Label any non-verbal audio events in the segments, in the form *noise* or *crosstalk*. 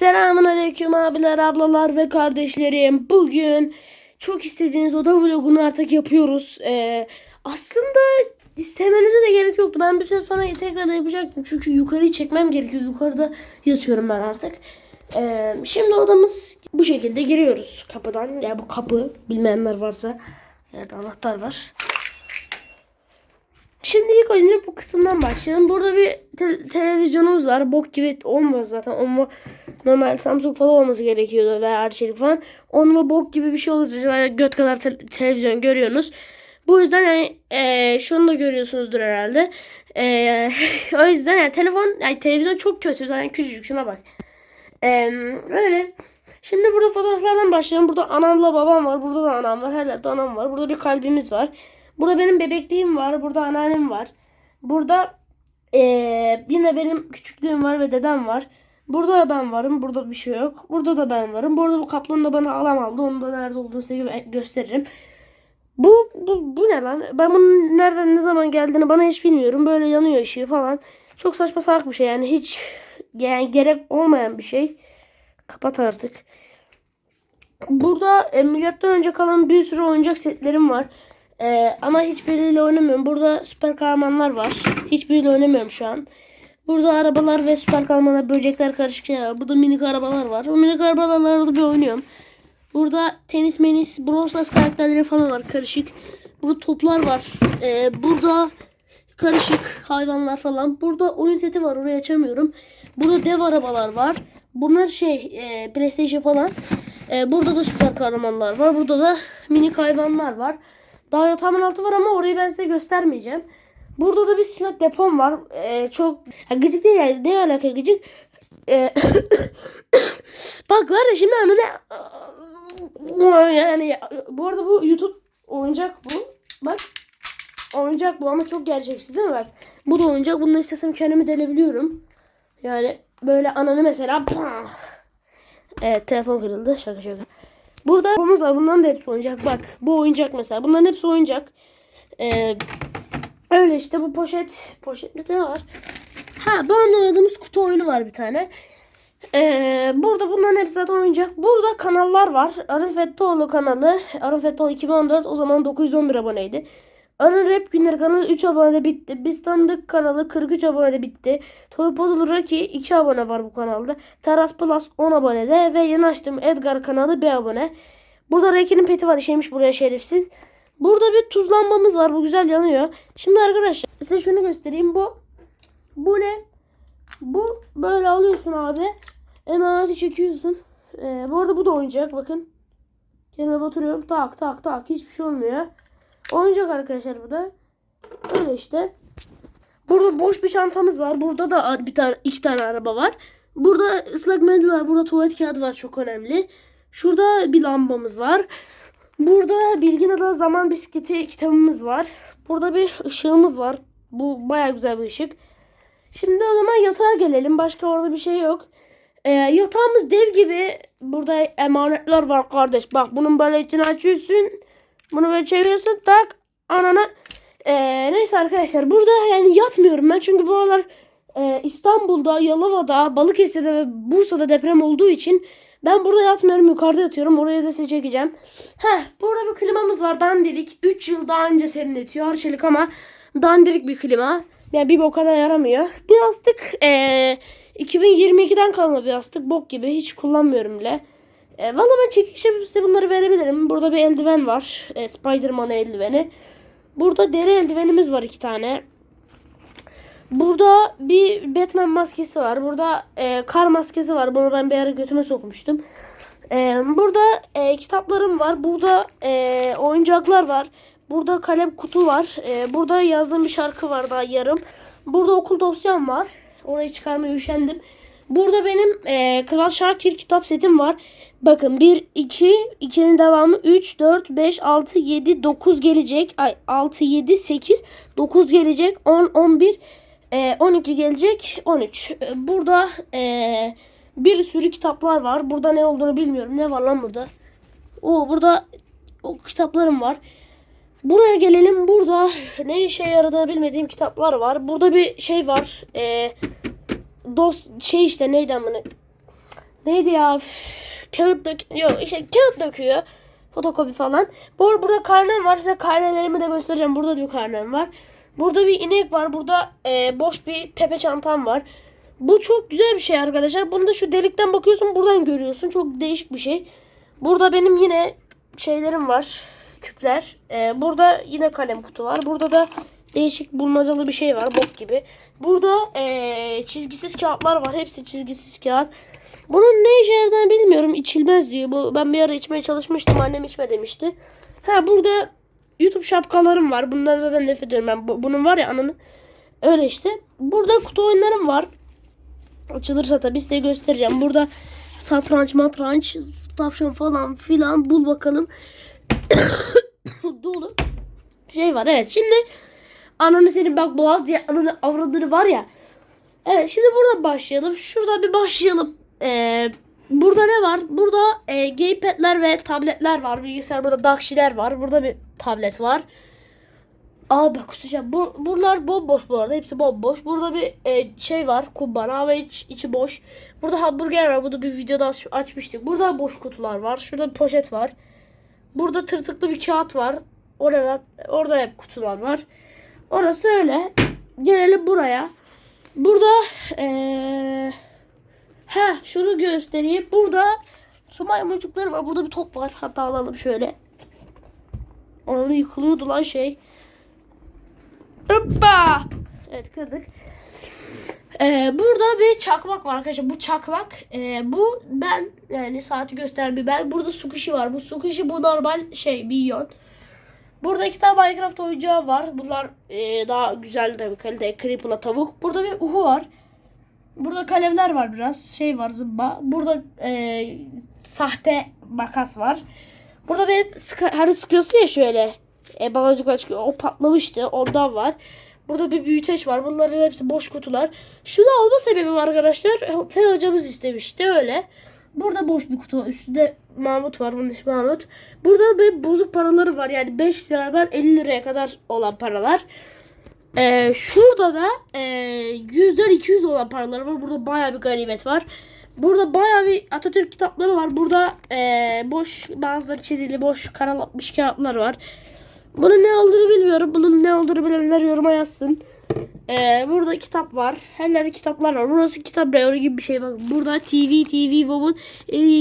Selamun aleyküm abiler, ablalar ve kardeşlerim. Bugün çok istediğiniz oda vlogunu artık yapıyoruz. Ee, aslında istemenize de gerek yoktu. Ben bir süre sonra tekrar yapacaktım. Çünkü yukarıyı çekmem gerekiyor. Yukarıda yatıyorum ben artık. Ee, şimdi odamız bu şekilde giriyoruz kapıdan. Ya bu kapı bilmeyenler varsa. Yerde anahtar var. Şimdi ilk önce bu kısımdan başlayalım. Burada bir te- televizyonumuz var. Bok gibi olmuyor zaten. Onunla normal Samsung falan olması gerekiyordu veya Arçelik falan. Onunla bok gibi bir şey zaten göt kadar te- televizyon görüyorsunuz. Bu yüzden yani eee, şunu da görüyorsunuzdur herhalde. Eee, *laughs* o yüzden yani telefon yani televizyon çok kötü zaten küçücük şuna bak. Eee, öyle. Şimdi burada fotoğraflardan başlayalım. Burada anamla babam var. Burada da anam var. Her yerde anam var. Burada bir kalbimiz var. Burada benim bebekliğim var. Burada anneannem var. Burada eee, yine benim küçüklüğüm var ve dedem var. Burada da ben varım. Burada bir şey yok. Burada da ben varım. Burada bu kaplanı da bana alam aldı. Onu da nerede olduğunu size gö- gösteririm. Bu, bu, bu ne lan? Ben bunun nereden ne zaman geldiğini bana hiç bilmiyorum. Böyle yanıyor ışığı falan. Çok saçma salak bir şey yani. Hiç yani gerek olmayan bir şey. Kapat artık. Burada e, milattan önce kalan bir sürü oyuncak setlerim var. E, ama hiçbiriyle oynamıyorum. Burada süper kahramanlar var. Hiçbiriyle oynamıyorum şu an. Burada arabalar ve süper kahramanlar, böcekler karışık şeyler. Burada minik arabalar var. O minik arabalarla bir oynuyorum. Burada tenis menis, Stars karakterleri falan var karışık. Burada toplar var. E, burada karışık hayvanlar falan. Burada oyun seti var. Orayı açamıyorum. Burada dev arabalar var. Bunlar şey e, PlayStation falan. E, burada da süper kahramanlar var. Burada da minik hayvanlar var. Daha yatağımın altı var ama orayı ben size göstermeyeceğim. Burada da bir silah depom var. E, çok ya gıcık değil yani. Ne alaka gıcık? E, *coughs* bak var ya şimdi anı ne? *coughs* Yani bu arada bu YouTube oyuncak bu. Bak oyuncak bu ama çok gerçeksiz değil mi bak? Bu da oyuncak. Bunu istesem kendimi delebiliyorum. Yani böyle ananı mesela *coughs* Evet telefon kırıldı. Şaka şaka. Burada bomuz var. Bunların da hepsi oyuncak. Bak bu oyuncak mesela. Bunların hepsi oyuncak. Ee, öyle işte bu poşet. Poşette ne var? Ha anda oynadığımız kutu oyunu var bir tane. Ee, burada bunların hepsi zaten oyuncak. Burada kanallar var. Arın Fettoğlu kanalı. Arın Fettoğlu 2014 o zaman 911 aboneydi. Arın Rap Günleri kanalı 3 abonede bitti. Biz Tanıdık kanalı 43 abonede bitti. Toy Podulu Rocky 2 abone var bu kanalda. Taras Plus 10 abonede ve yeni açtığım Edgar kanalı 1 abone. Burada Rocky'nin peti var işemiş buraya şerefsiz. Burada bir tuzlanmamız var. Bu güzel yanıyor. Şimdi arkadaşlar size şunu göstereyim. Bu bu ne? Bu böyle alıyorsun abi. Emaneti çekiyorsun. Ee, bu arada bu da oyuncak bakın. Kendime batırıyorum. Tak tak tak. Hiçbir şey olmuyor. Oyuncak arkadaşlar bu da. Öyle işte. Burada boş bir çantamız var. Burada da bir tane iki tane araba var. Burada ıslak mendil var. Burada tuvalet kağıdı var. Çok önemli. Şurada bir lambamız var. Burada Bilgin Ada Zaman Bisikleti kitabımız var. Burada bir ışığımız var. Bu baya güzel bir ışık. Şimdi o zaman yatağa gelelim. Başka orada bir şey yok. Ee, yatağımız dev gibi. Burada emanetler var kardeş. Bak bunun böyle içini açıyorsun. Bunu böyle çeviriyorsun. Tak anana. Ee, neyse arkadaşlar burada yani yatmıyorum ben. Çünkü bu aralar e, İstanbul'da, Yalova'da, Balıkesir'de ve Bursa'da deprem olduğu için ben burada yatmıyorum. Yukarıda yatıyorum. Oraya da size çekeceğim. Heh, burada bir klimamız var. Dandirik. 3 yıl daha önce serinletiyor. Arçelik ama dandirik bir klima. Yani bir boka da yaramıyor. Bir yastık ee, 2022'den kalma bir yastık. Bok gibi. Hiç kullanmıyorum bile. E, Valla ben çekiş size bunları verebilirim. Burada bir eldiven var. E, Spider-Man eldiveni. Burada deri eldivenimiz var iki tane. Burada bir Batman maskesi var. Burada e, kar maskesi var. Bunu ben bir ara götüme sokmuştum. E, burada e, kitaplarım var. Burada e, oyuncaklar var. Burada kalem kutu var. E, burada yazdığım bir şarkı var daha yarım. Burada okul dosyam var. Orayı çıkarmaya üşendim. Burada benim e, Kral Şakir kitap setim var. Bakın 1, 2, 2'nin devamı 3, 4, 5, 6, 7, 9 gelecek. Ay 6, 7, 8, 9 gelecek. 10, 11, e, 12 gelecek. 13. E, burada e, bir sürü kitaplar var. Burada ne olduğunu bilmiyorum. Ne var lan burada? O burada o kitaplarım var. Buraya gelelim. Burada ne işe yaradığını bilmediğim kitaplar var. Burada bir şey var. E, dost şey işte neydi amına neydi ya? Üf, kağıt dök yok işte kağıt döküyor. Fotokopi falan. Bu burada karnem var. Size karnelerimi de göstereceğim. Burada bir karnem var. Burada bir inek var. Burada e, boş bir pepe çantam var. Bu çok güzel bir şey arkadaşlar. Bunu da şu delikten bakıyorsun buradan görüyorsun. Çok değişik bir şey. Burada benim yine şeylerim var. Küpler. E, burada yine kalem kutu var. Burada da değişik bulmacalı bir şey var. Bok gibi. Burada e, çizgisiz kağıtlar var. Hepsi çizgisiz kağıt. Bunun ne işe yaradığını bilmiyorum. İçilmez diyor. Bu, ben bir ara içmeye çalışmıştım. Annem içme demişti. Ha burada YouTube şapkalarım var. Bundan zaten nefret ediyorum ben. Bu- bunun var ya ananı. Öyle işte. Burada kutu oyunlarım var. Açılırsa tabii size göstereceğim. Burada satranç, matranç, tavşan falan filan bul bakalım. *coughs* Dolu şey var. Evet şimdi ananı senin bak boğaz diye ananı avradını var ya. Evet şimdi burada başlayalım. Şurada bir başlayalım. Ee, burada ne var? Burada e, gamepad'ler ve tabletler var. Bilgisayar burada Dakshi'ler var. Burada bir tablet var. Aa bak kusacağım. Bu, buralar bomboş bu arada. Hepsi bomboş. Burada bir e, şey var. Kumbara ve iç, içi boş. Burada hamburger var. Bunu bir videoda aç- açmıştık. Burada boş kutular var. Şurada bir poşet var. Burada tırtıklı bir kağıt var. Orada, orada hep kutular var. Orası öyle. Gelelim buraya. Burada eee ha şunu göstereyim. Burada su maymuncukları var. Burada bir top var. Hatta alalım şöyle. Onu yıkılıyordu lan şey. Hoppa. Evet kırdık. Ee, burada bir çakmak var arkadaşlar. Bu çakmak. ee, bu ben yani saati gösteren bir ben. Burada sukuşi var. Bu sukuşi bu normal şey bir iyon. Burada iki tane Minecraft oyuncağı var. Bunlar ee, daha güzel tabii kalite. Creepy'la tavuk. Burada bir uhu var. Burada kalemler var biraz. Şey var zımba. Burada ee, sahte makas var. Burada bir sıkı, hani sıkıyorsun ya şöyle. E, baloncuklar çıkıyor. O patlamıştı. Ondan var. Burada bir büyüteç var. Bunların hepsi boş kutular. Şunu alma sebebim arkadaşlar. Fe hocamız istemişti öyle. Burada boş bir kutu var. Üstünde Mahmut var. Bunun ismi Mahmut. Burada bir bozuk paraları var. Yani 5 liradan 50 liraya kadar olan paralar. Ee, şurada da e, 100'den 200 olan paralar var. Burada baya bir ganimet var. Burada baya bir Atatürk kitapları var. Burada e, boş bazıları çizili boş karalatmış kağıtlar var. Bunun ne olduğunu bilmiyorum. Bunun ne olduğunu bilenler yoruma yazsın. Ee, burada kitap var. Her yerde kitaplar var. Burası kitap reyonu gibi bir şey. Bak burada TV, TV, Bob'un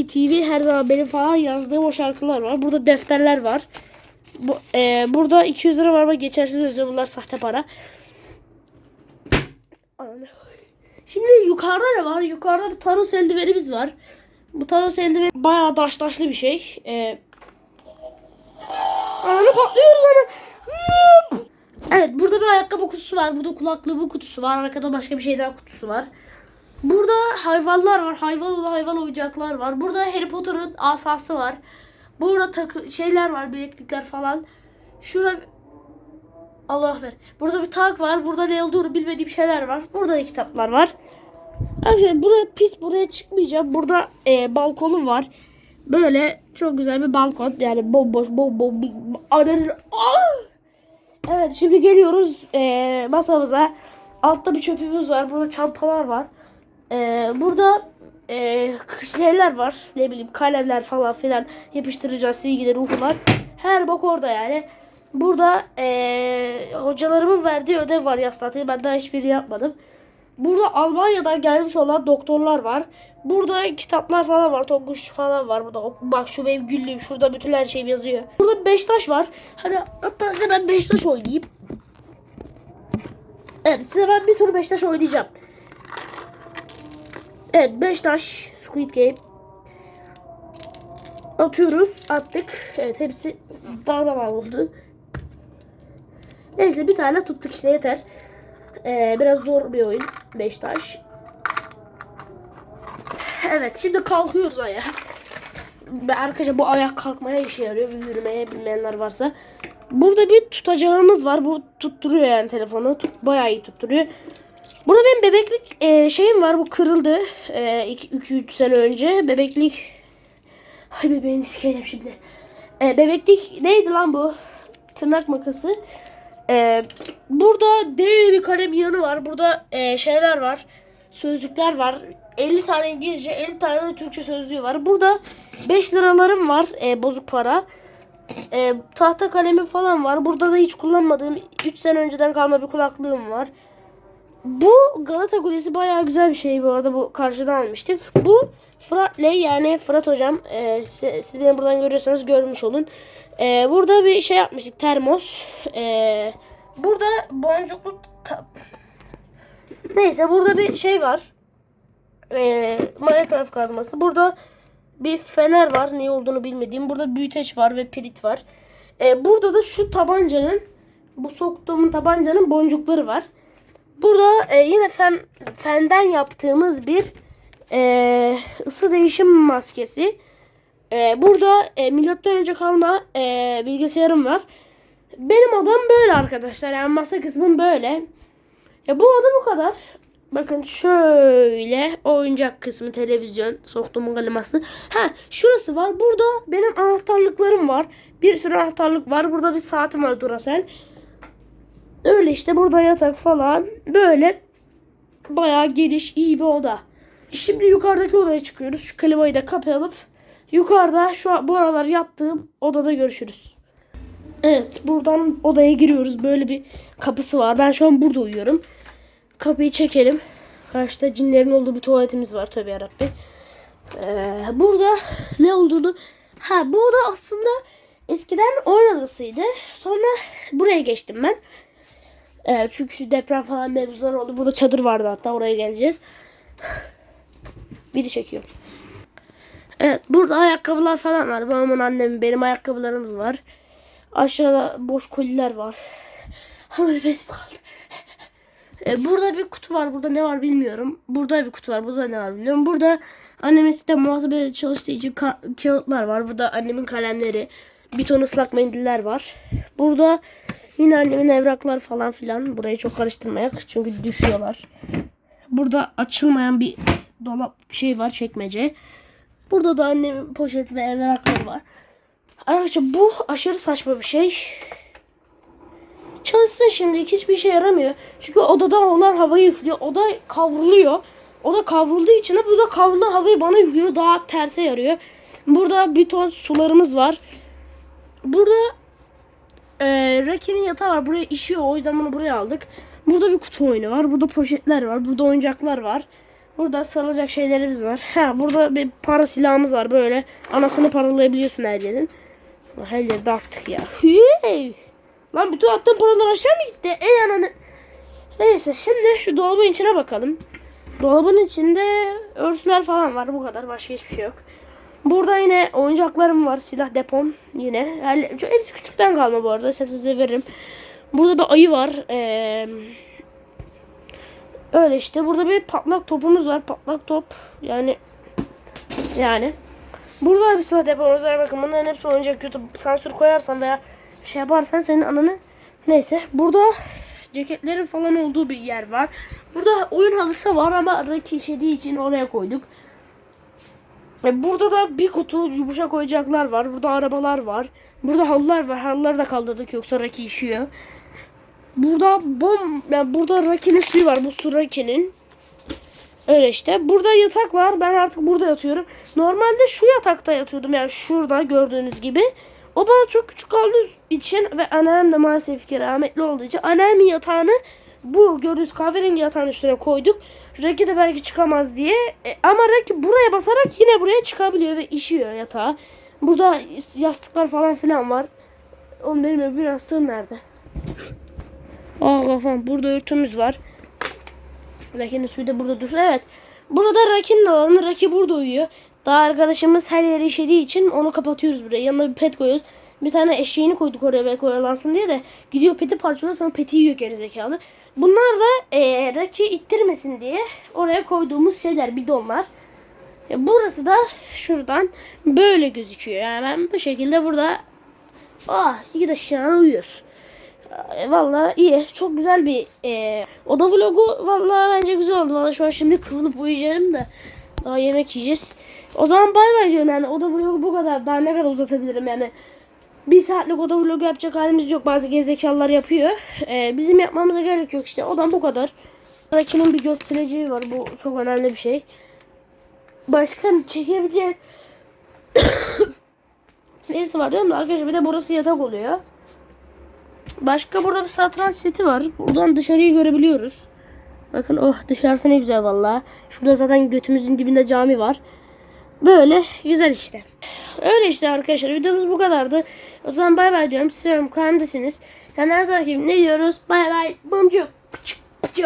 TV her zaman benim falan yazdığım o şarkılar var. Burada defterler var. Bu, e, burada 200 lira var ama geçersiz yazıyor. Bunlar sahte para. Şimdi yukarıda ne var? Yukarıda bir Thanos eldivenimiz var. Bu Thanos eldiveni bayağı daş taşlı bir şey. Ee, Ananı patlıyoruz hemen. Evet burada bir ayakkabı kutusu var. Burada kulaklığı kutusu var. Arkada başka bir şey daha kutusu var. Burada hayvanlar var. Hayvan olan hayvan oyuncaklar var. Burada Harry Potter'ın asası var. Burada takı şeyler var. Bileklikler falan. Şurada Allah ver. Burada bir tak var. Burada ne olduğunu bilmediğim şeyler var. Burada da kitaplar var. Arkadaşlar buraya pis buraya çıkmayacağım. Burada e, balkonum var. Böyle çok güzel bir balkon. Yani bomboş bom bom. Ananı... Evet şimdi geliyoruz e, masamıza. Altta bir çöpümüz var. Burada çantalar var. E, burada e, şeyler var. Ne bileyim kalemler falan filan. Yapıştıracağız silgiler, ruhlar. Her bak orada yani. Burada e, hocalarımın verdiği ödev var tatili. Ben daha hiçbiri yapmadım. Burada Almanya'dan gelmiş olan doktorlar var. Burada kitaplar falan var. Tonguç falan var. Burada bak şu benim güllüğüm. Şurada bütün her şeyim yazıyor. Burada Beşiktaş var. Hani hatta size ben Beşiktaş oynayayım. Evet size ben bir tur Beşiktaş oynayacağım. Evet Beşiktaş Squid Game. Atıyoruz. Attık. Evet hepsi darmalar oldu. Neyse bir tane tuttuk işte yeter. Ee, biraz zor bir oyun. Beşiktaş. Evet şimdi kalkıyoruz ayağa. Arkadaşlar bu ayak kalkmaya işe yarıyor. Yürümeye bilmeyenler varsa. Burada bir tutacağımız var. Bu tutturuyor yani telefonu. Tut, bayağı iyi tutturuyor. Burada benim bebeklik e, şeyim var. Bu kırıldı. 2-3 sene önce. Bebeklik. Ay bebeğini sikeceğim şimdi. E, bebeklik neydi lan bu? Tırnak makası. E, burada dev bir kalem yanı var. Burada e, şeyler var. Sözlükler var. 50 tane İngilizce, 50 tane Türkçe sözlüğü var. Burada 5 liralarım var e, bozuk para. E, tahta kalemi falan var. Burada da hiç kullanmadığım 3 sene önceden kalma bir kulaklığım var. Bu Galata Kulesi bayağı güzel bir şey bu arada. Bu karşıdan almıştık. Bu Fırat Ley yani Fırat hocam. e, siz, siz beni buradan görüyorsanız görmüş olun. E, burada bir şey yapmıştık. Termos. E, burada boncuklu Neyse burada bir şey var. E, Minecraft kazması. Burada bir fener var. Ne olduğunu bilmediğim. Burada büyüteç var ve pirit var. E, burada da şu tabancanın bu soktuğum tabancanın boncukları var. Burada e, yine fen, fenden yaptığımız bir e, ısı değişim maskesi. E, burada e, milattan önce kalma e, bilgisayarım var. Benim odam böyle arkadaşlar. Yani masa kısmım böyle. Ya bu oda bu kadar. Bakın şöyle oyuncak kısmı televizyon soktuğum kliması. Ha şurası var. Burada benim anahtarlıklarım var. Bir sürü anahtarlık var. Burada bir saatim var Duracell. Öyle işte burada yatak falan. Böyle bayağı geniş iyi bir oda. Şimdi yukarıdaki odaya çıkıyoruz. Şu klimayı da kapayalım. Yukarıda şu bu aralar yattığım odada görüşürüz. Evet buradan odaya giriyoruz. Böyle bir kapısı var. Ben şu an burada uyuyorum. Kapıyı çekelim. Karşıda cinlerin olduğu bir tuvaletimiz var tabii yarabbim. Ee, burada ne olduğunu ha bu oda aslında eskiden oyun odasıydı. Sonra buraya geçtim ben. Ee, çünkü deprem falan mevzular oldu. Burada çadır vardı hatta oraya geleceğiz. Biri çekiyor. Evet burada ayakkabılar falan var. Babamın annemin benim ayakkabılarımız var. Aşağıda boş koliler var. Ama nefesim kaldı. Ee, burada bir kutu var. Burada ne var bilmiyorum. Burada bir kutu var. Burada ne var bilmiyorum. Burada annemin site muhasebede çalıştığı için ka- kağıtlar var. Burada annemin kalemleri. Bir ton ıslak mendiller var. Burada yine annemin evraklar falan filan. Burayı çok karıştırmayak. Çünkü düşüyorlar. Burada açılmayan bir dolap şey var çekmece. Burada da annemin poşet ve evrakları var. Arkadaşlar bu aşırı saçma bir şey. Çalışsın şimdi hiçbir işe yaramıyor. Çünkü odadan olan havayı üflüyor. Oda kavruluyor. Oda kavrulduğu için de burada kavrulan havayı bana üflüyor. Daha terse yarıyor. Burada bir ton sularımız var. Burada e, Raki'nin yatağı var. Buraya işiyor. O yüzden bunu buraya aldık. Burada bir kutu oyunu var. Burada poşetler var. Burada oyuncaklar var. Burada sarılacak şeylerimiz var. Ha burada bir para silahımız var böyle. Anasını paralayabiliyorsun her yerin. Her yeri dağıttık ya. Hey! Lan bütün attığım paralar aşağı mı gitti? Ey ananı. Neyse şimdi şu dolabın içine bakalım. Dolabın içinde örtüler falan var. Bu kadar. Başka hiçbir şey yok. Burada yine oyuncaklarım var. Silah depom yine. Yani, hepsi küçükten kalma bu arada. Size veririm. Burada bir ayı var. Ee, öyle işte. Burada bir patlak topumuz var. Patlak top. Yani yani. Burada bir silah depomuz var. Bakın bunların hepsi oyuncak. YouTube sansür koyarsan veya şey yaparsan senin ananı neyse. Burada ceketlerin falan olduğu bir yer var. Burada oyun halısı var ama Rocky işediği için oraya koyduk. E, Burada da bir kutu yumuşak oyuncaklar var. Burada arabalar var. Burada halılar var. Halıları da kaldırdık yoksa Rocky işiyor. Burada bom yani burada Rocky'nin suyu var. Bu su Rocky'nin. Öyle işte. Burada yatak var. Ben artık burada yatıyorum. Normalde şu yatakta yatıyordum. Yani şurada gördüğünüz gibi. O bana çok küçük kaldığı için ve annem de maalesef ki rahmetli olduğu için annemin yatağını bu gördüğünüz kahverengi yatağın üstüne koyduk. Raki de belki çıkamaz diye. E, ama Raki buraya basarak yine buraya çıkabiliyor ve işiyor yatağa. Burada yastıklar falan filan var. Oğlum benim öbür yastığım nerede? Aa kafam. Burada örtümüz var. Raki'nin suyu da burada dursun. Evet. Burada da Raki'nin alanı. Raki burada uyuyor. Daha arkadaşımız her yeri işediği için onu kapatıyoruz buraya. Yanına bir pet koyuyoruz. Bir tane eşeğini koyduk oraya belki oyalansın diye de gidiyor peti parçalıyor sonra peti yiyor gerizekalı. Bunlar da e, Raki ittirmesin diye oraya koyduğumuz şeyler bidonlar. E, burası da şuradan böyle gözüküyor. Yani ben bu şekilde burada ah iki de şu an uyuyoruz. Valla iyi. Çok güzel bir e, oda vlogu. Valla bence güzel oldu. Valla şu an şimdi kıvılıp uyuyacağım da daha yemek yiyeceğiz. O zaman bay bay diyorum yani. Oda vlogu bu kadar. Daha ne kadar uzatabilirim yani. Bir saatlik oda vlogu yapacak halimiz yok. Bazı gerizekalılar yapıyor. E, bizim yapmamıza gerek yok işte. Odan bu kadar. Raki'nin bir göt sileceği var. Bu çok önemli bir şey. başka çekebilecek *coughs* Neresi var diyorum da arkadaşlar bir de burası yatak oluyor. Başka burada bir satranç seti var. Buradan dışarıyı görebiliyoruz. Bakın oh dışarısı ne güzel valla. Şurada zaten götümüzün dibinde cami var. Böyle güzel işte. Öyle işte arkadaşlar videomuz bu kadardı. O zaman bay bay diyorum. Size kanalımdasınız. Yani her zaman ne diyoruz? Bay bay. Bumcuk. Pıçık pıçık.